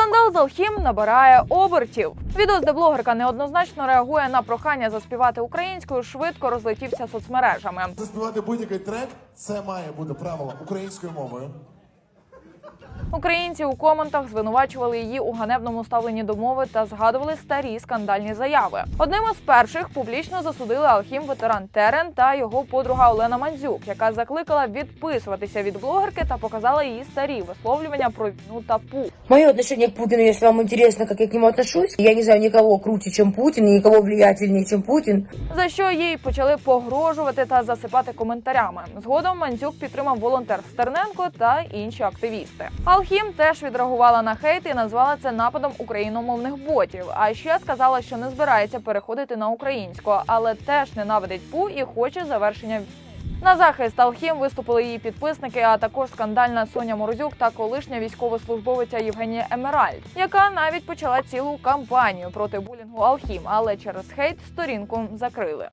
Скандал з Алхім набирає обертів. Відос, де блогерка неоднозначно реагує на прохання заспівати українською, швидко розлетівся соцмережами. Заспівати будь-який трек це має бути правило українською мовою. Українці у коментах звинувачували її у ганебному ставленні до мови та згадували старі скандальні заяви. Одним із перших публічно засудили Алхім ветеран Терен та його подруга Олена Мандзюк, яка закликала відписуватися від блогерки та показала її старі висловлювання про війну та пу. Мое отношение к Путину, если вам интересно, как я к нему отношусь, я не знаю никого круче, чем Путин, и никого влиятельнее, чем Путин. За що їй почали погрожувати та засипати коментарями. Згодом Мандзюк підтримав волонтер Стерненко та інші активісти. Алхім теж відреагувала на хейт і назвала це нападом україномовних ботів. А ще сказала, що не збирається переходити на українську, але теж ненавидить пу і хоче завершення. На захист Алхім виступили її підписники, а також скандальна Соня Морозюк та колишня військовослужбовиця Євгенія Емеральд, яка навіть почала цілу кампанію проти булінгу Алхім, але через хейт сторінку закрили.